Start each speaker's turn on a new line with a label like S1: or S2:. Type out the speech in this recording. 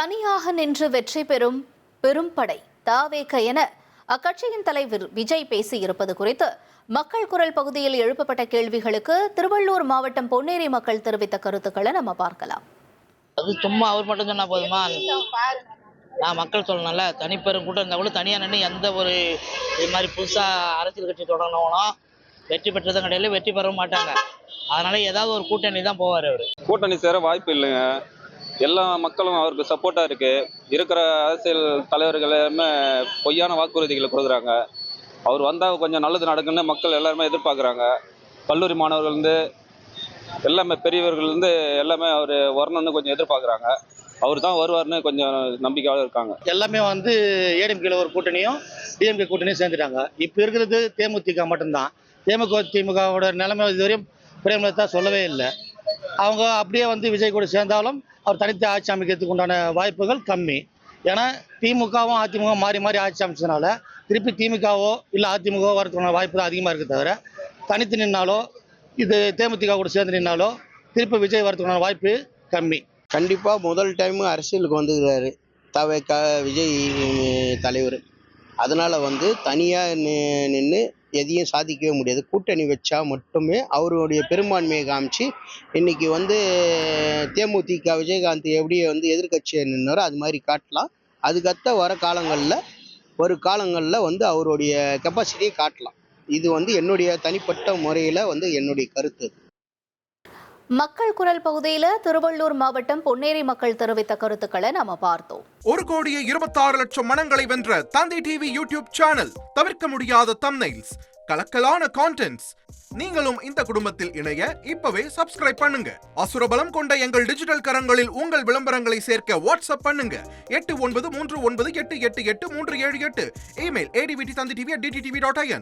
S1: தனியாக நின்று வெற்றி பெறும் பெரும்படை தாவேக என அக்கட்சியின் தலைவர் விஜய் பேசியிருப்பது குறித்து மக்கள் குரல் பகுதியில் எழுப்பப்பட்ட கேள்விகளுக்கு திருவள்ளூர் மாவட்டம் பொன்னேரி மக்கள் தெரிவித்த கருத்துக்களை நம்ம பார்க்கலாம்.
S2: அது சும்மா அவர் மட்டும் சொன்னா போதுமா? நான் மக்கள் சொல்லணும்ல தனிப்பெரும் கூட்டம் இருந்தால் கூட தனியாக நின்று எந்த ஒரு இது மாதிரி புதுசாக அரசியல் கட்சி தொடங்கினவங்களும் வெற்றி பெற்றதும் கிடையாது வெற்றி பெறவும் மாட்டாங்க. அதனால ஏதாவது ஒரு கூட்டணி தான் போவார் அவர்.
S3: கூட்டணி சேர வாய்ப்பு இல்லைங்க. எல்லா மக்களும் அவருக்கு சப்போர்ட்டாக இருக்கு. இருக்கிற அரசியல் தலைவர்கள் எல்லாருமே பொய்யான வாக்குறுதிகளை கொடுக்குறாங்க. அவர் வந்தால் கொஞ்சம் நல்லது நடக்குன்னு மக்கள் எல்லாருமே எதிர்பார்க்குறாங்க. கல்லூரி மாணவர்கள்லேருந்து எல்லாமே பெரியவர்கள்லேருந்து எல்லாமே அவர் வரணும்னு கொஞ்சம் எதிர்பார்க்குறாங்க. அவர் தான் வருவார்னு கொஞ்சம் நம்பிக்கையாக இருக்காங்க.
S4: எல்லாமே வந்து ஏடிஎம்கேல ஒரு கூட்டணியும் டிஎம்கே கூட்டணியும் சேர்ந்துட்டாங்க. இப்போ இருக்கிறது தேமுதிக மட்டும்தான். தேமுக திமுகவோட நிலைமை இதுவரையும் பிரேமலதா சொல்லவே இல்லை. அவங்க அப்படியே வந்து விஜய் கூட சேர்ந்தாலும் அவர் தனித்து ஆட்சி அமைக்கிறதுக்கு உண்டான வாய்ப்புகள் கம்மி. ஏன்னா திமுகவும் அதிமுக மாறி மாறி ஆட்சி அமைச்சதுனால திருப்பி திமுகவோ இல்லை அதிமுகவோ வரதுக்கான வாய்ப்பு தான் அதிகமாக இருக்குது தவிர தனித்து நின்னாலோ இது தேமுதிக கூட சேர்ந்து நின்னாலோ திருப்பி விஜய் வரதுக்கான வாய்ப்பு கம்மி.
S5: கண்டிப்பாக முதல் டைமு அரசியலுக்கு வந்துக்கிறாரு. க விஜய் தலைவர். அதனால் வந்து தனியாக நின்று எதையும் சாதிக்கவே முடியாது. கூட்டணி வச்சா மட்டுமே அவருடைய பெரும்பான்மையை காமிச்சு இன்னைக்கு வந்து தேமுதிக விஜயகாந்த் எப்படி வந்து எதிர்க்கட்சியை நின்னாரோ அது மாதிரி காட்டலாம். அதுக்கத்த வர காலங்களில் ஒரு காலங்களில் வந்து அவருடைய கெப்பாசிட்டியை காட்டலாம். இது வந்து என்னுடைய தனிப்பட்ட முறையில் வந்து என்னுடைய கருத்து
S1: மக்கள் குரல் பகுதியில திருவள்ளூர் மாவட்டம் பொன்னேரி மக்கள் தெரிவித்த கருத்துக்களை நாம பார்த்தோம்.
S6: ஒரு கோடியே இருபத்தாறு லட்சம் மனங்களை வென்ற தந்தை டிவி யூடியூப் சேனல் தவிர்க்க முடியாத தம்னைல்ஸ் கலக்கலான கான்டென்ட்ஸ் நீங்களும் இந்த குடும்பத்தில் இணைய இப்பவே சப்ஸ்கிரைப் பண்ணுங்க. அசுரபலம் கொண்ட எங்கள் டிஜிட்டல் கரங்களில் உங்கள் விளம்பரங்களை சேர்க்க வாட்ஸ்அப் பண்ணுங்க. எட்டு ஒன்பது மூன்று ஒன்பது எட்டு எட்டு எட்டு மூன்று ஏழு எட்டு. Email A D V T Thanthi TV T T TV dot I N